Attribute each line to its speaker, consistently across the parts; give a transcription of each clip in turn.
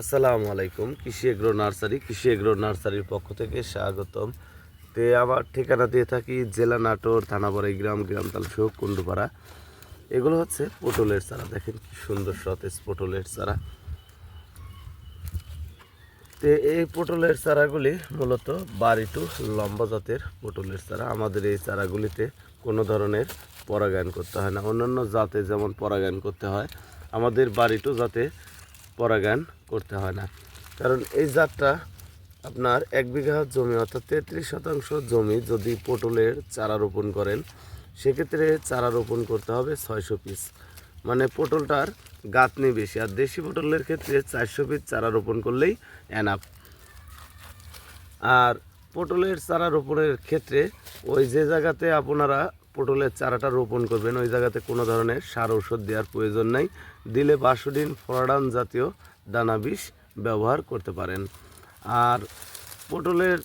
Speaker 1: আসসালামু আলাইকুম, কৃষি এগ্রো নার্সারি, কৃষি এগ্রো নার্সারির পক্ষ থেকে স্বাগতম। তে আমার ঠিকানা দিয়ে থাকি জেলা নাটোর থানাবাড়ি গ্রাম গ্রাম তালসহ কুণ্ডুপাড়া। এগুলো হচ্ছে পটলের চারা, দেখেন কি সুন্দর সতেজ পটলের চারা। তে এই পটলের চারাগুলি মূলত বাড়ি টু লম্বা জাতের পটলের চারা। আমাদের এই চারাগুলিতে কোনো ধরনের পরাগায়ন করতে হয় না। অন্যান্য জাতে যেমন পরাগায়ন করতে হয়, আমাদের বাড়িটু জাতে পরাগায়ন করতে হয় না। কারণ এই জাতটা আপনার এক বিঘা জমি, অর্থাৎ তেত্রিশ শতাংশ জমি যদি পটলের চারা রোপণ করেন, সেক্ষেত্রে চারা রোপণ করতে হবে ছয়শো পিস। মানে পটলটার গাঁথনি বেশি, আর দেশি পটলের ক্ষেত্রে চারশো পিস চারা রোপণ করলেই এনাফ আর পটলের চারা রোপণের ক্ষেত্রে ওই যে জায়গাতে আপনারা পটলের চারাটা রোপণ করবেন। ওই জায়গাতে কোনো ধরনের সার ঔষধ দেওয়ার প্রয়োজন নাই। দিলে বাসুডিন ফরাডান জাতীয় দানা বিষ ব্যবহার করতে পারেন। আর পটলের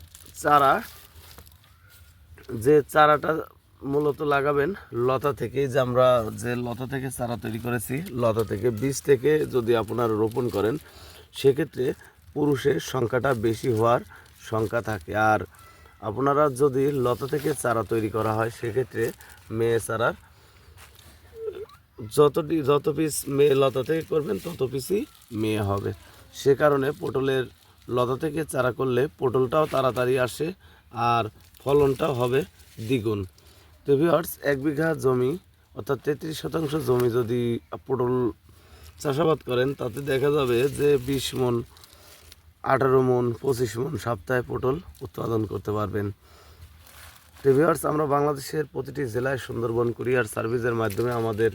Speaker 1: চারা, যে চারাটা মূলত লাগাবেন, লতা থেকে যে আমরা যে লতা থেকে চারা তৈরি করেছি, লতা থেকে বীজ থেকে যদি আপনারা রোপণ করেন, সেক্ষেত্রে পুরুষের সংখ্যাটা বেশি হওয়ার সংখ্যা থাকে। আর আপনারা যদি লতা থেকে চারা তৈরি করা হয়, সেক্ষেত্রে মেয়ে চারার যতটি, যত পিস মেয়ে লতা থেকে করবেন, তত পিসই মেয়ে হবে। সে কারণে পটলের লতা থেকে চারা করলে পটলটাও তাড়াতাড়ি আসে আর ফলনটাও হবে দ্বিগুণ। তো ভিওয়ার্স এক বিঘা জমি, অর্থাৎ তেত্রিশ শতাংশ জমি যদি পটল চাষাবাদ করেন, তাতে দেখা যাবে যে বিশ মন আঠারো মন, পঁচিশ মন সপ্তাহে পটল উৎপাদন করতে পারবেন। টিভিয়ার্স আমরা বাংলাদেশের প্রতিটি জেলায় সুন্দরবন কুরিয়ার সার্ভিসের মাধ্যমে আমাদের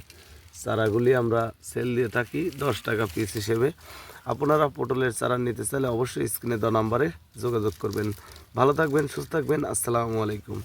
Speaker 1: চারাগুলি আমরা সেল দিয়ে থাকি, দশ টাকা পিস হিসেবে। আপনারা পটলের চারা নিতে চাইলে অবশ্যই স্ক্রিনে দ নাম্বারে যোগাযোগ করবেন। ভালো থাকবেন, সুস্থ থাকবেন, আসসালামু আলাইকুম।